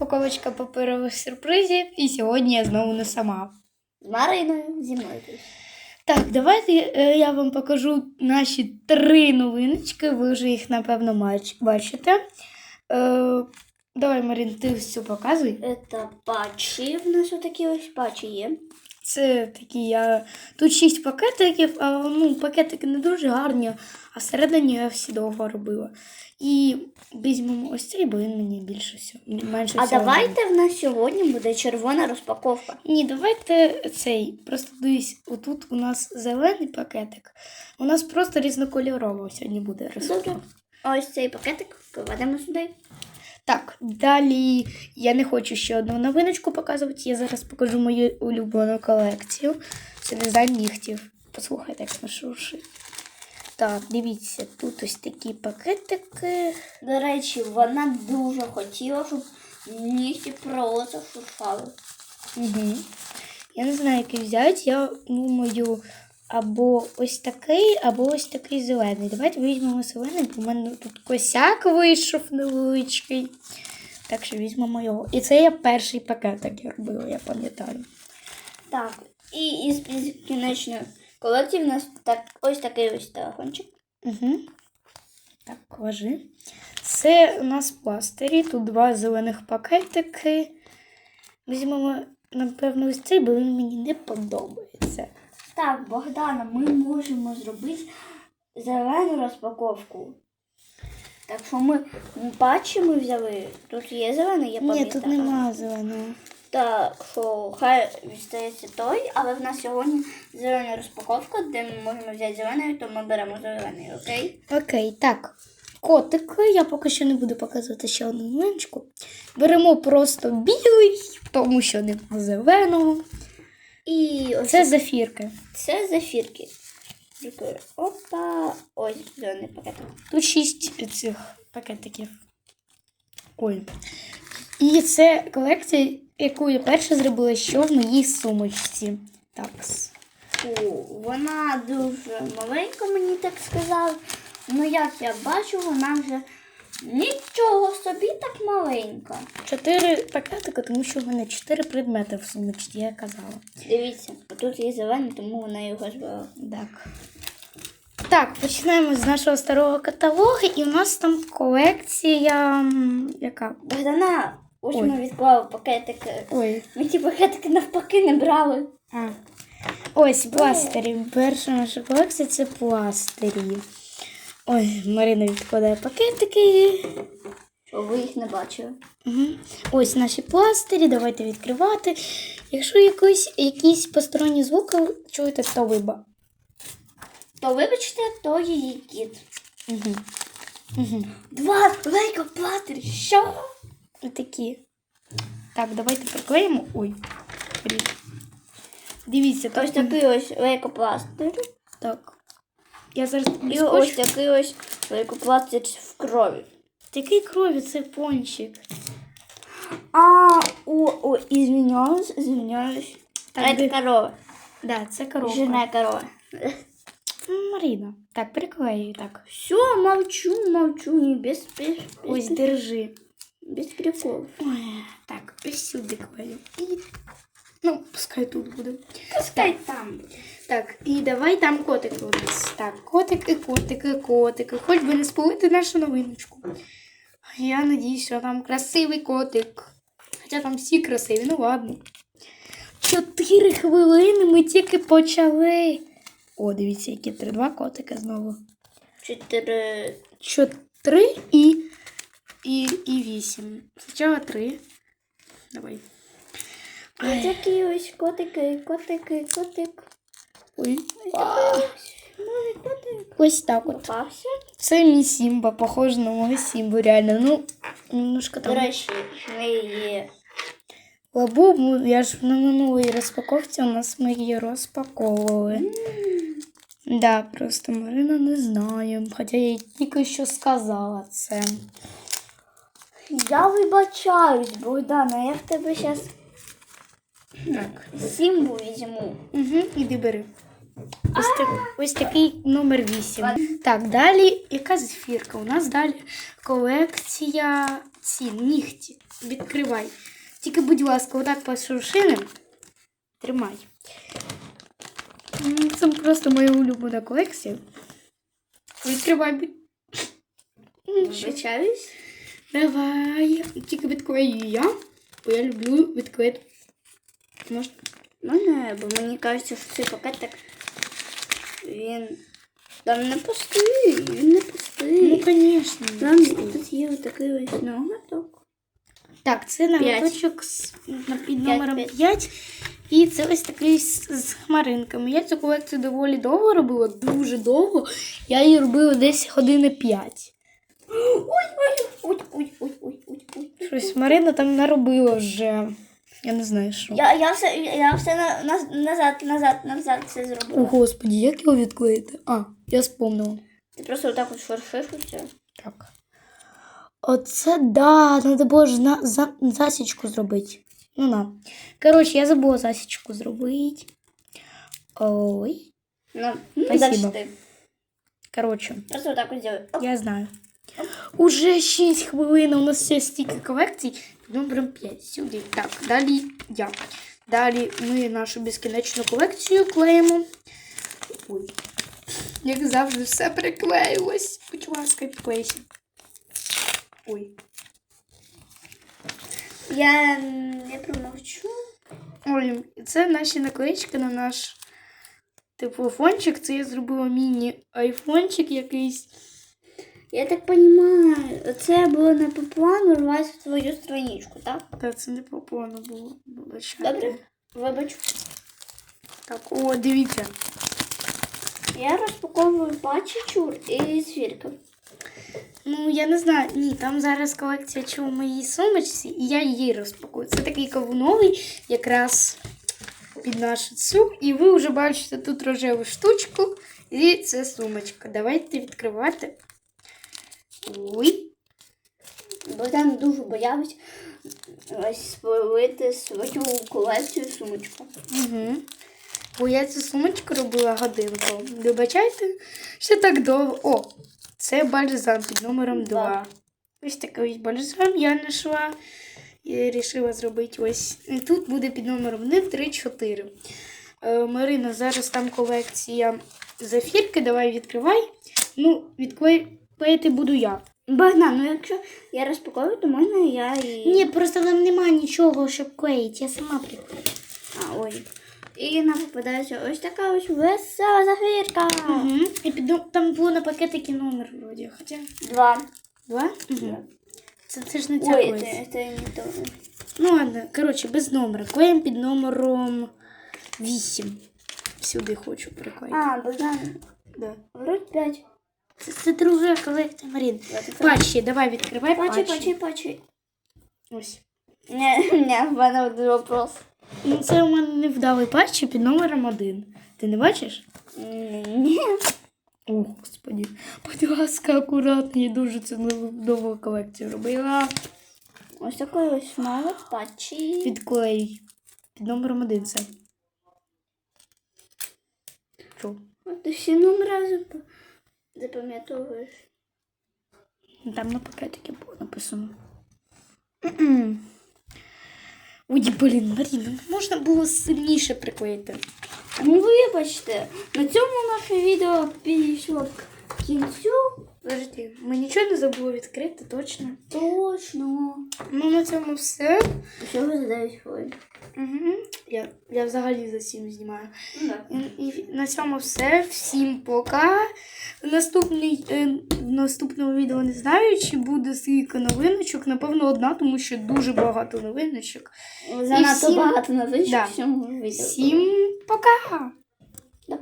Упаковочка паперових сюрпризів, і сьогодні я знову не сама. З Мариною зі мною. Так, давайте е, я вам покажу наші три новиночки. Ви вже їх, напевно, бачите. Е, давай, Марин, ти все показуй. Це патчі. В нас отакі ось патчі є. Це такі я. Тут шість пакетиків, а ну, пакетики не дуже гарні, а всередині я всі довго робила. І візьмемо ось цей, бо він мені більше всього. Менше А всього давайте в нас сьогодні буде червона розпаковка. Ні, давайте цей. Просто дивись, отут у нас зелений пакетик. У нас просто різнокольорово сьогодні буде розпаковка. Добре. Ось цей пакетик кладемо сюди. Так, далі я не хочу ще одну новиночку показувати. Я зараз покажу мою улюблену колекцію. Це дизайн нігтів. Послухайте, як нашуршить. Так, дивіться, тут ось такі пакетики. До речі, вона дуже хотіла, щоб нігті просто шуршали. Угу. Я не знаю, який взяти. Я думаю, або ось такий, або ось такий зелений. Давайте візьмемо зелений, бо в мене тут косяк вийшов невеличкий. Так що візьмемо його. І це я перший пакетик я робила, я пам'ятаю. Так, і із кінечної колекції в нас так, ось такий ось телефончик. Угу. Так, ложи. Це у нас пластирі. Тут два зелених пакетики. Візьмемо, напевно, ось цей, бо він мені не подобається. Так, Богдана, ми можемо зробити зелену розпаковку. Так що ми патчі ми взяли. Тут є зелений, я Ні, тут немає зеленого. Так, що хай відстається той, але в нас сьогодні зелена розпаковка, де ми можемо взяти зелений, то ми беремо зелений, окей? Окей, так. Котики, я поки що не буду показувати ще одну новиночку. Беремо просто білий, тому що нема зеленого. І ось Це зафірки. це зефірки. Опа, ось зелений пакетик. Тут шість цих пакетиків. Ой. І це колекція, яку я перше зробила, що в моїй сумочці. Так. Фу, вона дуже маленька, мені так сказали. Ну як я бачу, вона вже нічого собі так маленька. Чотири пакетики, тому що в мене чотири предмети в сумочці, я казала. Дивіться, тут є зелений, тому вона його збила. Так. Так, починаємо з нашого старого каталогу, і у нас там колекція. Яка? Богдана, ось ми відклали пакетики. Ой. Ми ті пакетики навпаки не брали. А. Ось пластирі. Перша наша колекція це пластирі. Ой, Марина відкладає пакетики. Ви їх не бачили. Угу. Ось наші пластирі, давайте відкривати. Якщо якийсь, якісь посторонні звуки чуєте, то виба. То вибачте, то її кіт. Угу. Угу. Два лейка пластирі. Що? Такі. Так, давайте приклеїмо. Ой. Дивіться, Ось такий ось лейкопластир. так. Я зараз І ось такий ось лейкопластир в крові. Такий крові, це пончик. А, о, о, извиняюсь, извиняюсь. Так, А это де- корова. Да, це коробка. Жирная корова. М, Марина. Так, приклею так. Все, молчу, молчу, не без, без, Ось без, держи. без приколов. Ой, так, ось сюди клею. І... Ну, пускай тут буде. Пускай там. Так, і давай там котики у нас. Так, котики, котики, котики. Хоч би не спалити нашу новиночку. Я надіюсь, що там красивий котик. Хоча там всі красиві, ну ладно. Чотири хвилини ми тільки почали. О, дивіться, які три два котики знову. Чотири. Чотири і, і, і вісім. Спочатку три. Давай. Ось такі ось котики, котики, котик. Ой. Ось ось котик. Ось так от. Попався. Це мій Сімба, похож на мого Сімбу, реально. Ну, немножко До речі, є. Лабубу, я ж на минулій розпаковці у нас ми її розпаковували. Да, просто Марина не знає, хоча я їй тільки що сказала це. Я вибачаюсь, Богдана, я в тебе зараз Так. сімбу візьму. Угу, іди бери. Ось, так, ось такий номер 8. Так, далі яка зефірка? У нас далі колекція ці нігті. Відкривай. Тільки, будь ласка, отак пошуршиним. Тримай. Це просто моя улюблена колекція. Відкривай. будь- Вибачаюсь. Давай. Тільки відклею я, бо я люблю відклеїти. Можна? Мене, бо мені кажеться, що цей пакетик він там не пустий, він не пустий. Ну, звісно. Там тут є отакий ось ноготок. Так, це ноготочок з на- під номером п'ять. 5. І це ось такий з, з хмаринками. Я цю колекцію доволі довго робила, дуже довго. Я її робила десь години 5. Ой, ой, ой, ой, ой, ой, ой, ой. Щось Марина там наробила вже. Я не знаю, що. Я, я все, я все на, на, назад, назад, назад все О, зробила. господі, як його відклеїти? А, я спомнила. Ти просто отак от шуршиш оце. Так. Оце да, треба було ж на, за, засічку зробити. Ну на. Коротше, я забула засічку зробити. Ой. Ну, Спасибо. Коротше, Просто отак от зробив. Оп. я знаю. Уже 6 хвилин, у нас все стільки колекцій. Номером 5. Сюди. Так, далі я. Далі ми нашу безкінечну колекцію клеїмо. Ой. Як завжди, все приклеїлось. Будь ласка, підклейся. Ой. Я не промовчу. Ой, це наші наклеїчки на наш типу фончик. Це я зробила міні-айфончик якийсь. Я так розумію, це було не по плану рвати в твою страничку, так? Та це не по плану було. Вибачайте. Добре? Вибач. Так, о, дивіться. Я розпаковую пачечур і звірка. Ну, я не знаю, ні, там зараз колекція чи у моїй сумочці, і я її розпакую. Це такий кавуновий, якраз під нашу цю. І ви вже бачите тут рожеву штучку, і це сумочка. Давайте відкривати. Ой. Богдан дуже боявся ось спалити свою колекцію сумочку. Угу. Бо я цю сумочку робила годинку. Вибачайте, що так довго. О, це бальзам під номером 2. Ось такий ось бальзам я знайшла. І вирішила зробити ось. Тут буде під номером 1, 3, 4. Е, Марина, зараз там колекція зафірки. Давай відкривай. Ну, відклеїти буду я. Богдан, ну якщо я розпаковую, то можна я і. Ні, просто там немає нічого, щоб клеїти. Я сама приклею. А, ой. І нам попадається ось така ось весела зафірка. Угу. І під, ном- там було на пакетики номер вроді. Хоча. Два. Два? Угу. Це, це ж не ця Ой, це, це не то. Ну ладно, коротше, без номера. Клеїмо під номером 8. Сюди хочу приклеїти. А, Богдан, Да. вроде п'ять. Це, це друга колекція, Марін. Патчі, давай відкривай Пачі, пачі, пачі. Ось. Не, не, в мене один вопрос. Ну, це у мене невдалий патчі під номером 1. Ти не бачиш? Ні. О, господі. Будь ласка, акуратно, я дуже нову, нову колекцію робила. Ось такий ось мало патчі. Відклей. Під номером 1 це. Що? Ти всі номера зап- запам'ятовуєш. Там на пакетике було написано. Ой, блін, Маріна, можна було сильніше приклеїти. Ну, вибачте, на цьому наше відео підійшло к кінцю. Подожди, ми нічого не забули відкрити, точно. Точно. Ну, на цьому все. Що ви за 9 хвилин? Угу. Я, я взагалі за цим знімаю. Ну, так. І, і на цьому все. Всім пока. Наступний, е, в наступному відео не знаю, чи буде скільки новиночок. Напевно, одна, тому що дуже багато новиночок. Занадто всім- багато новиночок. Да. в цьому відео. Всім пока!